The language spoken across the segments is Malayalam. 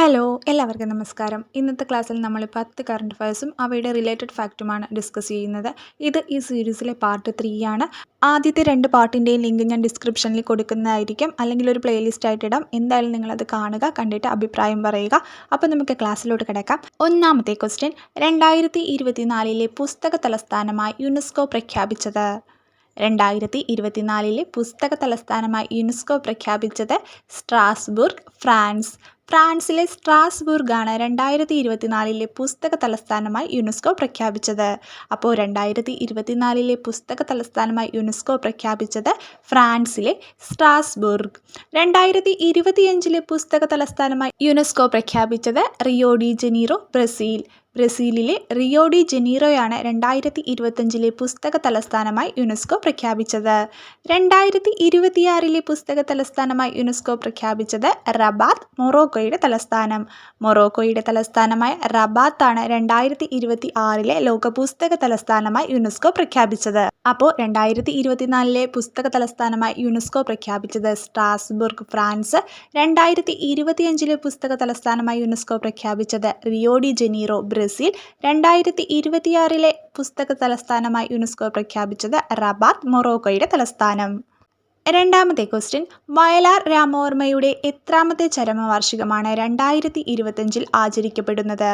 ഹലോ എല്ലാവർക്കും നമസ്കാരം. ഇന്നത്തെ ക്ലാസ്സിൽ നമ്മൾ പത്ത് കറണ്ട് അഫയേഴ്സും അവയുടെ റിലേറ്റഡ് ഫാക്റ്റുമാണ് ഡിസ്കസ് ചെയ്യുന്നത്. ഇത് ഈ സീരീസിലെ പാർട്ട് ത്രീ ആണ്. ആദ്യത്തെ രണ്ട് പാർട്ടിന്റെയും ലിങ്ക് ഞാൻ ഡിസ്ക്രിപ്ഷനിൽ കൊടുക്കുന്നതായിരിക്കും. അല്ലെങ്കിൽ ഒരു പ്ലേലിസ്റ്റ് ആയിട്ട് ഇടാം. എന്തായാലും നിങ്ങളത് കാണുക കണ്ടിട്ട് അഭിപ്രായം പറയുക. അപ്പോൾ നമുക്ക് ക്ലാസ്സിലോട്ട് കിടക്കാം. ഒന്നാമത്തെ ക്വസ്റ്റ്യൻ രണ്ടായിരത്തി ഇരുപത്തിനാലിലെ പുസ്തക തലസ്ഥാനമായി യുനെസ്കോ പ്രഖ്യാപിച്ചത്. രണ്ടായിരത്തി ഇരുപത്തിനാലിലെ പുസ്തക തലസ്ഥാനമായി യുനെസ്കോ പ്രഖ്യാപിച്ചത് സ്ട്രാസ്ബുർഗ് ഫ്രാൻസ്. ഫ്രാൻസിലെ സ്ട്രാസ്ബുർഗാണ് രണ്ടായിരത്തി ഇരുപത്തിനാലിലെ പുസ്തക തലസ്ഥാനമായി യുനെസ്കോ പ്രഖ്യാപിച്ചത്. അപ്പോൾ രണ്ടായിരത്തി ഇരുപത്തിനാലിലെ പുസ്തക തലസ്ഥാനമായി യുനെസ്കോ പ്രഖ്യാപിച്ചത് ഫ്രാൻസിലെ സ്ട്രാസ്ബുർഗ്. രണ്ടായിരത്തി ഇരുപത്തിയഞ്ചിലെ പുസ്തക തലസ്ഥാനമായി യുനെസ്കോ പ്രഖ്യാപിച്ചത് റിയോ ഡി ജനീറോ ബ്രസീൽ. ബ്രസീലിലെ റിയോ ഡി ജനീറോയാണ് രണ്ടായിരത്തി ഇരുപത്തഞ്ചിലെ പുസ്തക തലസ്ഥാനമായി യുനെസ്കോ പ്രഖ്യാപിച്ചത്. രണ്ടായിരത്തി ഇരുപത്തിയാറിലെ പുസ്തക തലസ്ഥാനമായി യുനെസ്കോ പ്രഖ്യാപിച്ചത് റബാത്ത് മൊറോക്കോയുടെ തലസ്ഥാനം. മൊറോക്കോയുടെ തലസ്ഥാനമായ റബാത്താണ് രണ്ടായിരത്തി ഇരുപത്തി ആറിലെ ലോക പുസ്തക തലസ്ഥാനമായി യുനെസ്കോ പ്രഖ്യാപിച്ചത്. അപ്പോൾ രണ്ടായിരത്തി ഇരുപത്തിനാലിലെ പുസ്തക തലസ്ഥാനമായി യുനെസ്കോ പ്രഖ്യാപിച്ചത് സ്ട്രാസ്ബർഗ് ഫ്രാൻസ്. രണ്ടായിരത്തി ഇരുപത്തിയഞ്ചിലെ പുസ്തക തലസ്ഥാനമായി യുനെസ്കോ പ്രഖ്യാപിച്ചത് റിയോ ഡി ജനീറോ ബ്രസീൽ രണ്ടായിരത്തി ഇരുപത്തിയാറിലെ പുസ്തക തലസ്ഥാനമായി യുനെസ്കോ പ്രഖ്യാപിച്ചത് റബാത്ത് മൊറോക്കോയുടെ തലസ്ഥാനം. രണ്ടാമത്തെ ക്വസ്റ്റ്യൻ വയലാർ രാമവർമ്മയുടെ എത്രാമത്തെ ചരമവാർഷികമാണ് രണ്ടായിരത്തി ഇരുപത്തഞ്ചിൽ ആചരിക്കപ്പെടുന്നത്?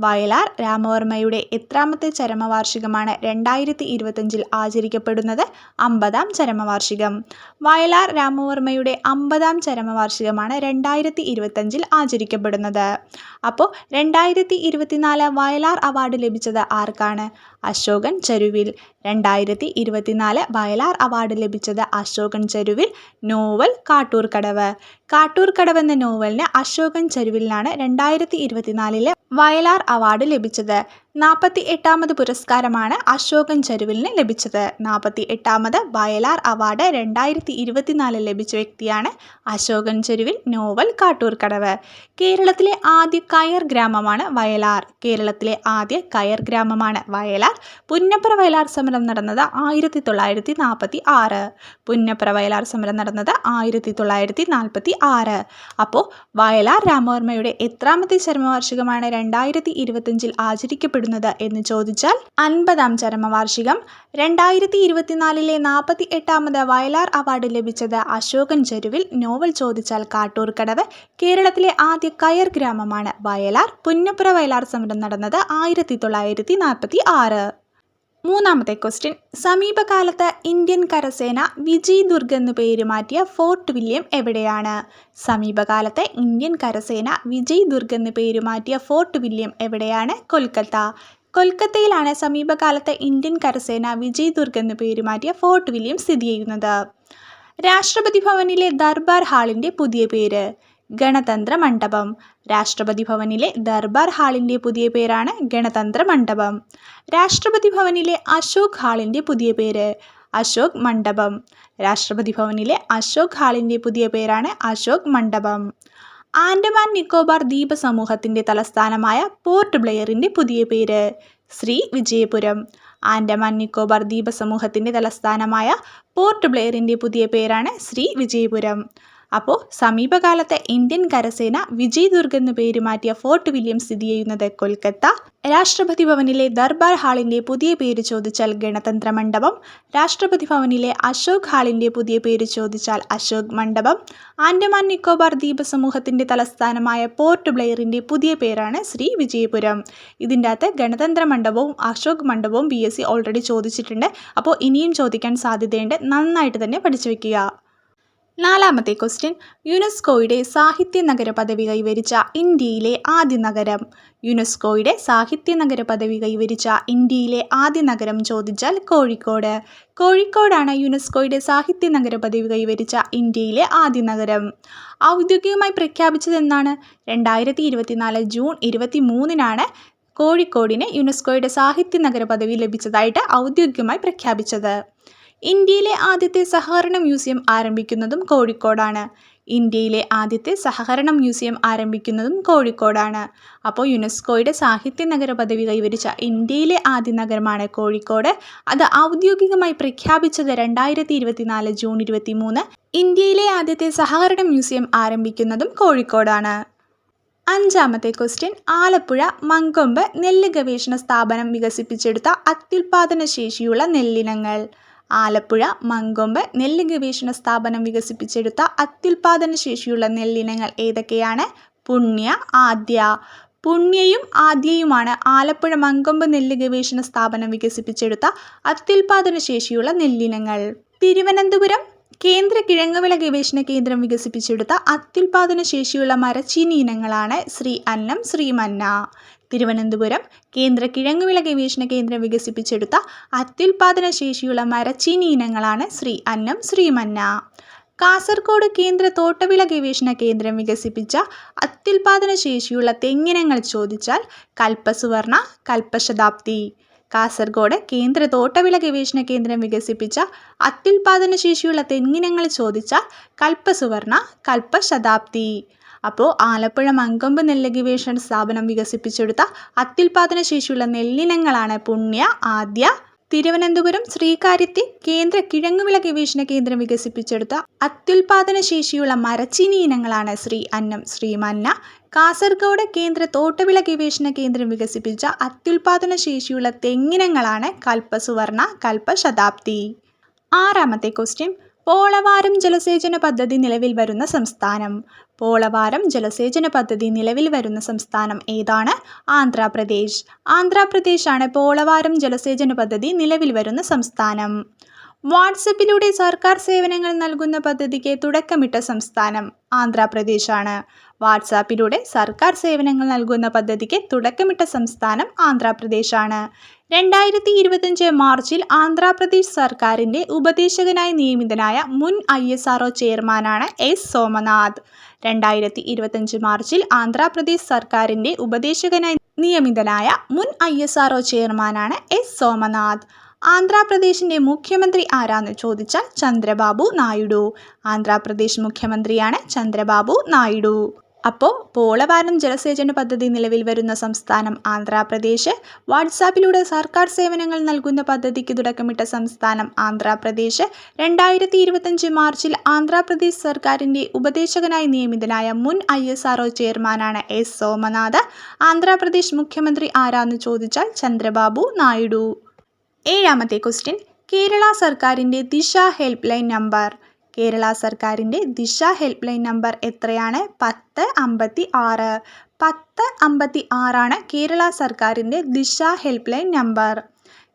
വയലാർ രാമവർമ്മയുടെ എത്രാമത്തെ ചരമവാർഷികമാണ് രണ്ടായിരത്തി ഇരുപത്തഞ്ചിൽ ആചരിക്കപ്പെടുന്നത് അമ്പതാം ചരമവാർഷികം. വയലാർ രാമവർമ്മയുടെ അമ്പതാം ചരമവാർഷികമാണ് രണ്ടായിരത്തി ഇരുപത്തഞ്ചിൽ ആചരിക്കപ്പെടുന്നത്. അപ്പോൾ രണ്ടായിരത്തി ഇരുപത്തിനാല് വയലാർ അവാർഡ് ലഭിച്ചത് ആർക്കാണ്? അശോകൻ ചരുവിൽ. രണ്ടായിരത്തി ഇരുപത്തിനാല് വയലാർ അവാർഡ് ലഭിച്ചത് അശോകൻ ചരുവിൽ നോവൽ കാട്ടൂർക്കടവ്. കാട്ടൂർക്കടവ് എന്ന നോവലിന് അശോകൻ ചരുവിലിനാണ് രണ്ടായിരത്തി ഇരുപത്തിനാലിലെ വയലാർ അവാർഡ് ലഭിച്ചത്. നാൽപ്പത്തി എട്ടാമത് പുരസ്കാരമാണ് അശോകൻ ചരുവിലിന് ലഭിച്ചത്. നാൽപ്പത്തി എട്ടാമത് വയലാർ അവാർഡ് രണ്ടായിരത്തി ഇരുപത്തിനാലിൽ ലഭിച്ച വ്യക്തിയാണ് അശോകൻ ചരുവിൽ നോവൽ കാട്ടൂർക്കടവ്. കേരളത്തിലെ ആദ്യ കയർ ഗ്രാമമാണ് വയലാർ. കേരളത്തിലെ ആദ്യ കയർ ഗ്രാമമാണ് വയലാർ. പുന്നപ്ര വയലാർ സമരം നടന്നത് ആയിരത്തി തൊള്ളായിരത്തി നാൽപ്പത്തി ആറ് പുന്നപ്ര വയലാർ സമരം നടന്നത് ആയിരത്തി തൊള്ളായിരത്തി നാൽപ്പത്തി ആറ് അപ്പോൾ വയലാർ രാമവർമ്മയുടെ എത്രാമത്തെ ചരമവാർഷികമാണ് രണ്ടായിരത്തി ഇരുപത്തഞ്ചിൽ ആചരിക്കപ്പെടുന്നത്? എന്ന് ചോദിച്ചാൽ അൻപതാം ചരമവാർഷികം രണ്ടായിരത്തി ഇരുപത്തിനാലിലെ നാൽപ്പത്തി എട്ടാമത് വയലാർ അവാർഡ് ലഭിച്ചത് അശോകൻ ചെരുവിൽ. നോവൽ ചോദിച്ചാൽ കാട്ടൂർക്കടവ്. കേരളത്തിലെ ആദ്യ കയർ ഗ്രാമമാണ് വയലാർ. പുന്നപ്പുറ വയലാർ സമരം നടന്നത് ആയിരത്തി തൊള്ളായിരത്തി നാൽപ്പത്തി ആറ് മൂന്നാമത്തെ ക്വസ്റ്റ്യൻ സമീപകാലത്ത് ഇന്ത്യൻ കരസേന വിജയ് ദുർഗ് എന്ന് പേര് മാറ്റിയ ഫോർട്ട് വില്യം എവിടെയാണ്? സമീപകാലത്തെ ഇന്ത്യൻ കരസേന വിജയ് ദുർഗ് എന്ന് പേര് മാറ്റിയ ഫോർട്ട് വില്യം എവിടെയാണ്? കൊൽക്കത്ത. കൊൽക്കത്തയിലാണ് സമീപകാലത്തെ ഇന്ത്യൻ കരസേന വിജയ് ദുർഗ് എന്ന് പേര് മാറ്റിയ ഫോർട്ട് വില്യം സ്ഥിതി ചെയ്യുന്നത്. രാഷ്ട്രപതി ഭവനിലെ ദർബാർ ഹാളിന്റെ പുതിയ പേര്. ഗണതന്ത്ര മണ്ഡപം. രാഷ്ട്രപതി ഭവനിലെ ദർബാർ ഹാളിന്റെ പുതിയ പേരാണ് ഗണതന്ത്ര മണ്ഡപം. രാഷ്ട്രപതി ഭവനിലെ അശോക് ഹാളിന്റെ പുതിയ പേര് അശോക് മണ്ഡപം. രാഷ്ട്രപതി ഭവനിലെ അശോക് ഹാളിന്റെ പുതിയ പേരാണ് അശോക് മണ്ഡപം. ആൻഡമാൻ നിക്കോബാർ ദ്വീപ സമൂഹത്തിന്റെ തലസ്ഥാനമായ പോർട്ട് ബ്ലെയറിന്റെ പുതിയ പേര് ശ്രീ വിജയപുരം. ആൻഡമാൻ നിക്കോബാർ ദ്വീപ സമൂഹത്തിന്റെ തലസ്ഥാനമായ പോർട്ട് ബ്ലെയറിന്റെ പുതിയ പേരാണ് ശ്രീ വിജയപുരം. അപ്പോൾ സമീപകാലത്തെ ഇന്ത്യൻ കരസേന വിജയ് ദുർഗ് എന്ന് പേര് മാറ്റിയ ഫോർട്ട് വില്യം സ്ഥിതി ചെയ്യുന്നത് കൊൽക്കത്ത. രാഷ്ട്രപതി ഭവനിലെ ദർബാർ ഹാളിന്റെ പുതിയ പേര് ചോദിച്ചാൽ ഗണതന്ത്ര മണ്ഡപം. രാഷ്ട്രപതി ഭവനിലെ അശോക് ഹാളിന്റെ പുതിയ പേര് ചോദിച്ചാൽ അശോക് മണ്ഡപം. ആൻഡമാൻ നിക്കോബാർ ദ്വീപ് സമൂഹത്തിന്റെ തലസ്ഥാനമായ പോർട്ട് ബ്ലെയറിന്റെ പുതിയ പേരാണ് ശ്രീ വിജയപുരം. ഇതിന്റെ അകത്ത് ഗണതന്ത്ര മണ്ഡപവും അശോക് മണ്ഡപവും ബി ഓൾറെഡി ചോദിച്ചിട്ടുണ്ട്. അപ്പോൾ ഇനിയും ചോദിക്കാൻ സാധ്യതയുണ്ട്. നന്നായിട്ട് തന്നെ പഠിച്ചു വയ്ക്കുക നാലാമത്തെ ക്വസ്റ്റ്യൻ. യുനെസ്കോയുടെ സാഹിത്യ നഗര പദവി കൈവരിച്ച ഇന്ത്യയിലെ ആദ്യ നഗരം. യുനെസ്കോയുടെ സാഹിത്യ നഗര പദവി കൈവരിച്ച ഇന്ത്യയിലെ ആദ്യ നഗരം ചോദിച്ചാൽ കോഴിക്കോട്. കോഴിക്കോടാണ് യുനെസ്കോയുടെ സാഹിത്യ നഗര പദവി കൈവരിച്ച ഇന്ത്യയിലെ ആദ്യ നഗരം. ഔദ്യോഗികമായി പ്രഖ്യാപിച്ചതെന്നാണ് രണ്ടായിരത്തി ഇരുപത്തിനാല് ജൂൺ ഇരുപത്തി മൂന്നിനാണ് കോഴിക്കോടിന് യുനെസ്കോയുടെ സാഹിത്യ നഗര പദവി ലഭിച്ചതായിട്ട് ഔദ്യോഗികമായി പ്രഖ്യാപിച്ചത്. ഇന്ത്യയിലെ ആദ്യത്തെ സഹകരണ മ്യൂസിയം ആരംഭിക്കുന്നതും കോഴിക്കോടാണ്. ഇന്ത്യയിലെ ആദ്യത്തെ സഹകരണ മ്യൂസിയം ആരംഭിക്കുന്നതും കോഴിക്കോടാണ്. അപ്പോൾ യുനെസ്കോയുടെ സാഹിത്യ നഗര പദവി കൈവരിച്ച ഇന്ത്യയിലെ ആദ്യ നഗരമാണ് കോഴിക്കോട്. അത് ഔദ്യോഗികമായി പ്രഖ്യാപിച്ചത് രണ്ടായിരത്തി ഇരുപത്തിനാല് ജൂൺ ഇരുപത്തി മൂന്ന് ഇന്ത്യയിലെ ആദ്യത്തെ സഹകരണ മ്യൂസിയം ആരംഭിക്കുന്നതും കോഴിക്കോടാണ്. അഞ്ചാമത്തെ ക്വസ്റ്റ്യൻ ആലപ്പുഴ മങ്കൊമ്പ് നെല്ല് ഗവേഷണ സ്ഥാപനം വികസിപ്പിച്ചെടുത്ത അത്യുൽപാദന ശേഷിയുള്ള നെല്ലിനങ്ങൾ. ആലപ്പുഴ മങ്കൊമ്പ് നെല്ല് ഗവേഷണ സ്ഥാപനം വികസിപ്പിച്ചെടുത്ത അത്യുൽപാദന ശേഷിയുള്ള നെല്ലിനങ്ങൾ ഏതൊക്കെയാണ്? പുണ്യ ആദ്യ. പുണ്യയും ആദ്യയുമാണ് ആലപ്പുഴ മങ്കൊമ്പ് നെല്ല് ഗവേഷണ സ്ഥാപനം വികസിപ്പിച്ചെടുത്ത അത്യുൽപാദന ശേഷിയുള്ള നെല്ലിനങ്ങൾ. തിരുവനന്തപുരം കേന്ദ്ര കിഴങ്ങുവിള ഗവേഷണ കേന്ദ്രം വികസിപ്പിച്ചെടുത്ത അത്യുൽപാദന ശേഷിയുള്ള മരച്ചീനി ഇനങ്ങളാണ് ശ്രീ അന്നം ശ്രീമന്ന തിരുവനന്തപുരം കേന്ദ്ര കിഴങ്ങുവിള ഗവേഷണ കേന്ദ്രം വികസിപ്പിച്ചെടുത്ത അത്യുൽപാദന ശേഷിയുള്ള മരച്ചീനി ഇനങ്ങളാണ് ശ്രീ അന്നം ശ്രീമന്ന കാസർഗോഡ് കേന്ദ്ര തോട്ടവിള ഗവേഷണ കേന്ദ്രം വികസിപ്പിച്ച അത്യുൽപാദന ശേഷിയുള്ള തെങ്ങിനങ്ങൾ ചോദിച്ചാൽ കൽപ്പസുവർണ കൽപ്പശതാബ്ദി കാസർഗോഡ് കേന്ദ്ര തോട്ടവിള ഗവേഷണ കേന്ദ്രം വികസിപ്പിച്ച അത്യുൽപാദന ശേഷിയുള്ള തെങ്ങിനങ്ങൾ ചോദിച്ച കൽപ്പസുവർണ കൽപ്പശതാബ്ദി. അപ്പോൾ ആലപ്പുഴ മങ്കൊമ്പ് നെല്ല് ഗവേഷണ സ്ഥാപനം വികസിപ്പിച്ചെടുത്ത അത്യുൽപാദന ശേഷിയുള്ള നെല്ലിനങ്ങളാണ് പുണ്യ ആദ്യ. തിരുവനന്തപുരം ശ്രീകാര്യത്തെ കേന്ദ്ര കിഴങ്ങുവിള ഗവേഷണ കേന്ദ്രം വികസിപ്പിച്ചെടുത്ത അത്യുൽപാദന ശേഷിയുള്ള മരച്ചീനി ഇനങ്ങളാണ് ശ്രീ അന്നം ശ്രീമന്ന കാസർഗോഡ് കേന്ദ്ര തോട്ടവിള ഗവേഷണ കേന്ദ്രം വികസിപ്പിച്ച അത്യുൽപാദന ശേഷിയുള്ള തെങ്ങിനങ്ങളാണ് കൽപ്പസുവർണ കൽപ്പശതാബ്ദി. ആറാമത്തെ ക്വസ്റ്റ്യൻ പോളവാരം ജലസേചന പദ്ധതി നിലവിൽ വരുന്ന സംസ്ഥാനം. പോളവാരം ജലസേചന പദ്ധതി നിലവിൽ വരുന്ന സംസ്ഥാനം ഏതാണ്? ആന്ധ്രാപ്രദേശ്. ആന്ധ്രാപ്രദേശാണ് പോളവാരം ജലസേചന പദ്ധതി നിലവിൽ വരുന്ന സംസ്ഥാനം. വാട്സപ്പിലൂടെ സർക്കാർ സേവനങ്ങൾ നൽകുന്ന പദ്ധതിക്ക് തുടക്കമിട്ട സംസ്ഥാനം ആന്ധ്രാപ്രദേശാണ്. വാട്സാപ്പിലൂടെ സർക്കാർ സേവനങ്ങൾ നൽകുന്ന പദ്ധതിക്ക് തുടക്കമിട്ട സംസ്ഥാനം ആന്ധ്രാപ്രദേശാണ്. രണ്ടായിരത്തി ഇരുപത്തിയഞ്ച് മാർച്ചിൽ ആന്ധ്രാപ്രദേശ് സർക്കാരിന്റെ ഉപദേശകനായി നിയമിതനായ മുൻ ഐ എസ് ആർഒ ചെയർമാനാണ് എസ് സോമനാഥ്. രണ്ടായിരത്തി ഇരുപത്തിയഞ്ച് മാർച്ചിൽ ആന്ധ്രാപ്രദേശ് സർക്കാരിന്റെ ഉപദേശകനായി നിയമിതനായ മുൻ ഐ എസ് ആർഒ ചെയർമാനാണ് എസ് സോമനാഥ്. ആന്ധ്രാപ്രദേശിന്റെ മുഖ്യമന്ത്രി ആരാന്ന് ചോദിച്ചാൽ ചന്ദ്രബാബു നായിഡു. ആന്ധ്രാപ്രദേശ് മുഖ്യമന്ത്രിയാണ് ചന്ദ്രബാബു നായിഡു. അപ്പോൾ പോളവാരം ജലസേചന പദ്ധതി നിലവിൽ വരുന്ന സംസ്ഥാനം ആന്ധ്രാപ്രദേശ്. വാട്സാപ്പിലൂടെ സർക്കാർ സേവനങ്ങൾ നൽകുന്ന പദ്ധതിക്ക് തുടക്കമിട്ട സംസ്ഥാനം ആന്ധ്രാപ്രദേശ്. രണ്ടായിരത്തി ഇരുപത്തഞ്ച് മാർച്ചിൽ ആന്ധ്രാപ്രദേശ് സർക്കാരിന്റെ ഉപദേശകനായി നിയമിതനായ മുൻ ഐ എസ് ആർ ചെയർമാനാണ് എസ് സോമനാഥ്. ആന്ധ്രാപ്രദേശ് മുഖ്യമന്ത്രി ആരാന്ന് ചോദിച്ചാൽ ചന്ദ്രബാബു നായിഡു. ഏഴാമത്തെ ക്വസ്റ്റ്യൻ കേരള സർക്കാരിന്റെ Disha help line number Kerala സർക്കാരിന്റെ ദിശ ഹെൽപ്പ് ലൈൻ നമ്പർ എത്രയാണ്? പത്ത് അമ്പത്തി ആറ്. പത്ത് അമ്പത്തി ആറാണ് കേരള സർക്കാരിന്റെ Disha help line number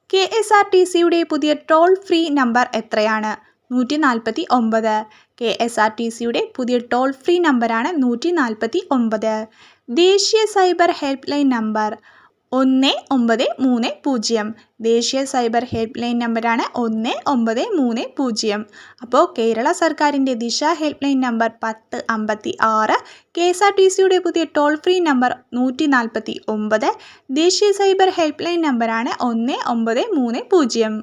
K S R T സിയുടെ പുതിയ ടോൾ ഫ്രീ നമ്പർ എത്രയാണ്? നൂറ്റി നാൽപ്പത്തി ഒമ്പത് കെ എസ് ആർ ടി സിയുടെ പുതിയ ടോൾ ഫ്രീ നമ്പറാണ് നൂറ്റി നാൽപ്പത്തി ഒമ്പത് ദേശീയ സൈബർ ഹെൽപ്പ് ലൈൻ നമ്പർ ഒന്ന് ഒമ്പത് മൂന്ന് പൂജ്യം. ദേശീയ സൈബർ ഹെൽപ്പ് ലൈൻ നമ്പറാണ് ഒന്ന് ഒമ്പത് മൂന്ന് പൂജ്യം. അപ്പോൾ കേരള സർക്കാരിന്റെ ദിശ ഹെൽപ്പ് ലൈൻ നമ്പർ പത്ത് അമ്പത്തി ആറ് കെ എസ് ആർ ടി സിയുടെ പുതിയ ടോൾ ഫ്രീ നമ്പർ നൂറ്റി നാൽപ്പത്തി ഒമ്പത് ദേശീയ സൈബർ ഹെൽപ്പ് ലൈൻ നമ്പറാണ് ഒന്ന് ഒമ്പത് മൂന്ന് പൂജ്യം.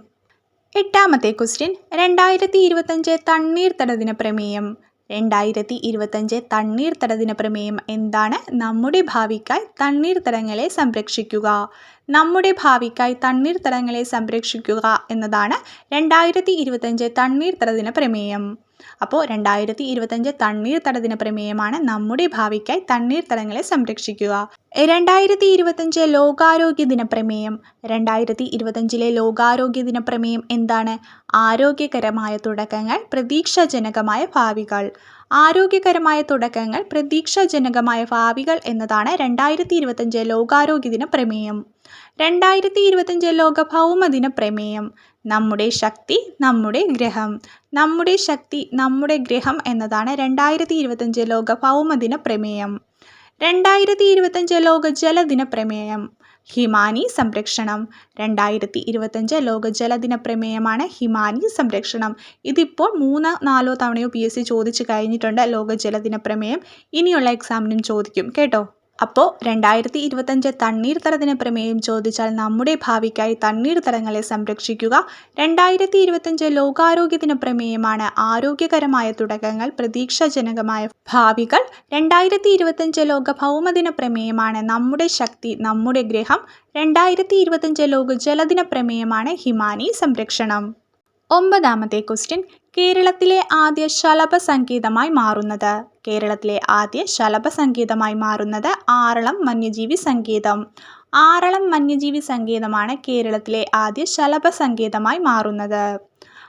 എട്ടാമത്തെ ക്വസ്റ്റ്യൻ രണ്ടായിരത്തി ഇരുപത്തഞ്ച് തണ്ണീർത്തട ദിന പ്രമേയം. രണ്ടായിരത്തി ഇരുപത്തഞ്ച് തണ്ണീർത്തട ദിന പ്രമേയം എന്താണ്? നമ്മുടെ ഭാവിക്കായി തണ്ണീർത്തടങ്ങളെ സംരക്ഷിക്കുക. നമ്മുടെ ഭാവിക്കായി തണ്ണീർത്തടങ്ങളെ സംരക്ഷിക്കുക എന്നതാണ് രണ്ടായിരത്തി ഇരുപത്തഞ്ച് തണ്ണീർത്തട ദിന പ്രമേയം. അപ്പോൾ രണ്ടായിരത്തി ഇരുപത്തഞ്ച് തണ്ണീർത്തട ദിന പ്രമേയമാണ് നമ്മുടെ ഭാവിക്കായി തണ്ണീർത്തടങ്ങളെ സംരക്ഷിക്കുക. രണ്ടായിരത്തി ഇരുപത്തഞ്ച് ലോകാരോഗ്യ ദിന പ്രമേയം. രണ്ടായിരത്തി ഇരുപത്തഞ്ചിലെ ലോകാരോഗ്യ ദിന പ്രമേയം എന്താണ്? ആരോഗ്യകരമായ തുടക്കങ്ങൾ പ്രതീക്ഷാജനകമായ ഭാവികൾ. ആരോഗ്യകരമായ തുടക്കങ്ങൾ പ്രതീക്ഷാജനകമായ ഭാവികൾ എന്നതാണ് രണ്ടായിരത്തി ഇരുപത്തഞ്ച് ലോകാരോഗ്യ ദിന പ്രമേയം. രണ്ടായിരത്തി ഇരുപത്തഞ്ച് ലോക ഭൗമദിന പ്രമേയം. നമ്മുടെ ശക്തി നമ്മുടെ ഗ്രഹം. നമ്മുടെ ശക്തി നമ്മുടെ ഗ്രഹം എന്നതാണ് രണ്ടായിരത്തി ഇരുപത്തഞ്ച് ലോക ഭൗമദിന പ്രമേയം. രണ്ടായിരത്തി ഇരുപത്തഞ്ച് ലോക ജലദിന പ്രമേയം. ഹിമാനി സംരക്ഷണം. രണ്ടായിരത്തി ഇരുപത്തഞ്ച് ലോക ജലദിന പ്രമേയമാണ് ഹിമാനി സംരക്ഷണം. ഇതിപ്പോൾ മൂന്നോ നാലോ തവണയോ പി എസ് സി ചോദിച്ചു കഴിഞ്ഞിട്ടുണ്ട് ലോക ജലദിന പ്രമേയം. ഇനിയുള്ള എക്സാമിനും ചോദിക്കും. കേട്ടോ? അപ്പോൾ രണ്ടായിരത്തി ഇരുപത്തഞ്ച് തണ്ണീർത്തട ദിന പ്രമേയം ചോദിച്ചാൽ നമ്മുടെ ഭാവിക്കായി തണ്ണീർത്തടങ്ങളെ സംരക്ഷിക്കുക രണ്ടായിരത്തി ഇരുപത്തഞ്ച് ലോകാരോഗ്യ ദിന പ്രമേയമാണ് ആരോഗ്യകരമായ തുടക്കങ്ങൾ പ്രതീക്ഷാജനകമായ ഭാവികൾ രണ്ടായിരത്തി ഇരുപത്തഞ്ച് ലോക ഭൗമദിന പ്രമേയമാണ് നമ്മുടെ ശക്തി നമ്മുടെ ഗ്രഹം രണ്ടായിരത്തി ഇരുപത്തഞ്ച് ലോക ജലദിന പ്രമേയമാണ് ഹിമാനി സംരക്ഷണം. ഒമ്പതാമത്തെ ക്വസ്റ്റ്യൻ കേരളത്തിലെ ആദ്യ ശലഭ സംഗീതമായി മാറുന്നത്. കേരളത്തിലെ ആദ്യ ശലഭ സംഗീതമായി മാറുന്നത് ആറളം വന്യജീവി സംഗീതം. ആറളം വന്യജീവി സംഗീതമാണ് കേരളത്തിലെ ആദ്യ ശലഭ സംഗീതമായി മാറുന്നത്.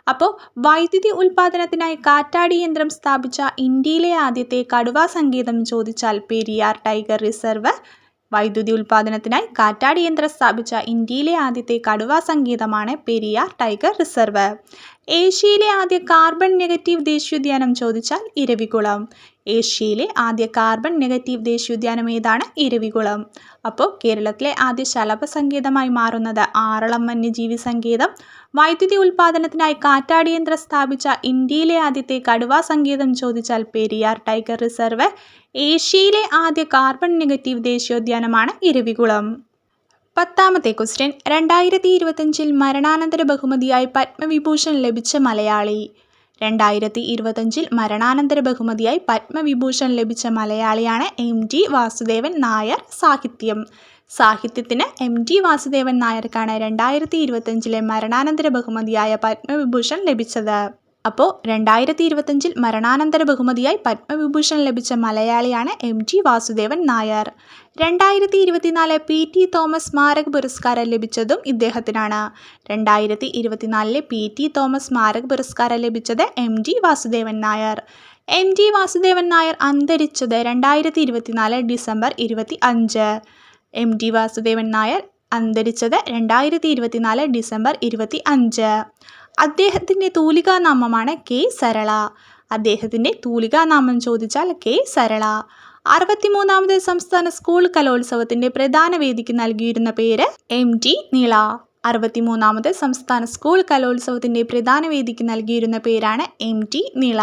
അപ്പോൾ വൈദ്യുതി ഉൽപാദനത്തിനായി കാറ്റാടി യന്ത്രം സ്ഥാപിച്ച ഇന്ത്യയിലെ ആദ്യത്തെ കടുവാ സംഗീതം ചോദിച്ചാൽ പെരിയാർ ടൈഗർ റിസർവ് വൈദ്യുതി ഉൽപാദനത്തിനായി കാറ്റാടി യന്ത്രം സ്ഥാപിച്ച ഇന്ത്യയിലെ ആദ്യത്തെ കടുവാ സംഗീതമാണ് പെരിയാർ ടൈഗർ റിസർവ്. ഏഷ്യയിലെ ആദ്യ കാർബൺ നെഗറ്റീവ് ദേശീയോദ്യാനം ചോദിച്ചാൽ ഇരവികുളം. ഏഷ്യയിലെ ആദ്യ കാർബൺ നെഗറ്റീവ് ദേശീയോദ്യാനം ഏതാണ്? ഇരവികുളം. അപ്പോൾ കേരളത്തിലെ ആദ്യ ശലഭ സംഗീതമായി മാറുന്നത് ആറളം വന്യജീവി സംഗീതം വൈദ്യുതി ഉൽപാദനത്തിനായി കാറ്റാടിയന്ത്ര സ്ഥാപിച്ച ഇന്ത്യയിലെ ആദ്യത്തെ കടുവാ സംഗീതം ചോദിച്ചാൽ പെരിയാർ ടൈഗർ റിസർവ്. ഏഷ്യയിലെ ആദ്യ കാർബൺ നെഗറ്റീവ് ദേശീയോദ്യാനമാണ് ഇരവികുളം. പത്താമത്തെ ക്വസ്റ്റ്യൻ രണ്ടായിരത്തി ഇരുപത്തഞ്ചിൽ മരണാനന്തര ബഹുമതിയായി പത്മവിഭൂഷൺ ലഭിച്ച മലയാളി. രണ്ടായിരത്തി ഇരുപത്തഞ്ചിൽ മരണാനന്തര ബഹുമതിയായി പത്മവിഭൂഷൺ ലഭിച്ച മലയാളിയാണ് എം ടി വാസുദേവൻ നായർ സാഹിത്യം. സാഹിത്യത്തിന് എം ടി വാസുദേവൻ നായർക്കാണ് രണ്ടായിരത്തി ഇരുപത്തഞ്ചിലെ മരണാനന്തര ബഹുമതിയായ പത്മവിഭൂഷൺ ലഭിച്ചത്. അപ്പോൾ രണ്ടായിരത്തി ഇരുപത്തഞ്ചിൽ മരണാനന്തര ബഹുമതിയായി പത്മവിഭൂഷൺ ലഭിച്ച മലയാളിയാണ് എം ജി വാസുദേവൻ നായർ. രണ്ടായിരത്തി ഇരുപത്തിനാല് പി ടി തോമസ് സ്മാരക പുരസ്കാരം ലഭിച്ചതും ഇദ്ദേഹത്തിനാണ്. രണ്ടായിരത്തി ഇരുപത്തിനാലിലെ പി ടി തോമസ് സ്മാരക പുരസ്കാരം ലഭിച്ചത് M G Vasudevan Nair. M G Vasudevan Nair അന്തരിച്ചത് രണ്ടായിരത്തി ഇരുപത്തിനാല് ഡിസംബർ ഇരുപത്തി അഞ്ച് എം ജി വാസുദേവൻ നായർ അന്തരിച്ചത് രണ്ടായിരത്തി ഇരുപത്തിനാല് ഡിസംബർ ഇരുപത്തി അഞ്ച് അദ്ദേഹത്തിന്റെ തൂലികാനാമമാണ് കെ സരള. അദ്ദേഹത്തിന്റെ തൂലികാനാമം ചോദിച്ചാൽ കെ സരള. അറുപത്തിമൂന്നാമത് സംസ്ഥാന സ്കൂൾ കലോത്സവത്തിന്റെ പ്രധാന വേദിക്ക് നൽകിയിരുന്ന പേര് എം ടി നീള. അറുപത്തിമൂന്നാമത് സംസ്ഥാന സ്കൂൾ കലോത്സവത്തിന്റെ പ്രധാന വേദിക്ക് നൽകിയിരുന്ന പേരാണ് എം ടി നീള.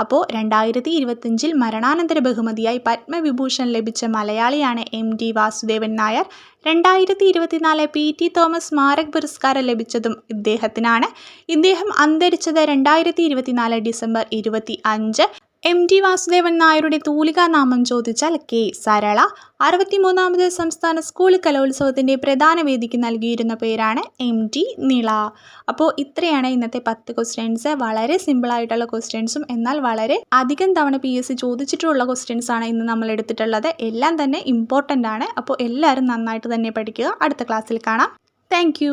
അപ്പോൾ രണ്ടായിരത്തി ഇരുപത്തഞ്ചിൽ മരണാനന്തര ബഹുമതിയായി പത്മവിഭൂഷൺ ലഭിച്ച മലയാളിയാണ് എം ടി വാസുദേവൻ നായർ. രണ്ടായിരത്തി ഇരുപത്തിനാല് പി ടി തോമസ് സ്മാരക പുരസ്കാരം ലഭിച്ചതും ഇദ്ദേഹത്തിനാണ്. ഇദ്ദേഹം അന്തരിച്ചത് രണ്ടായിരത്തി ഇരുപത്തിനാല് ഡിസംബർ ഇരുപത്തി അഞ്ച് എം ടി വാസുദേവൻ നായരുടെ തൂലികാനാമം ചോദിച്ചാൽ കെ സരള. അറുപത്തിമൂന്നാമത് സംസ്ഥാന സ്കൂൾ കലോത്സവത്തിന്റെ പ്രധാന വേദിക്ക് നൽകിയിരുന്ന പേരാണ് എം ടി നിള. അപ്പോൾ ഇത്രയാണ് ഇന്നത്തെ പത്ത് ക്വസ്റ്റ്യൻസ് വളരെ സിമ്പിളായിട്ടുള്ള ക്വസ്റ്റ്യൻസും എന്നാൽ വളരെ അധികം തവണ പി എസ് സി ചോദിച്ചിട്ടുള്ള ക്വസ്റ്റ്യൻസ് ആണ് ഇന്ന് നമ്മൾ എടുത്തിട്ടുള്ളത്. എല്ലാം തന്നെ ഇമ്പോർട്ടന്റ് ആണ്. അപ്പോൾ എല്ലാവരും നന്നായിട്ട് തന്നെ പഠിക്കുക. അടുത്ത ക്ലാസ്സിൽ കാണാം. താങ്ക്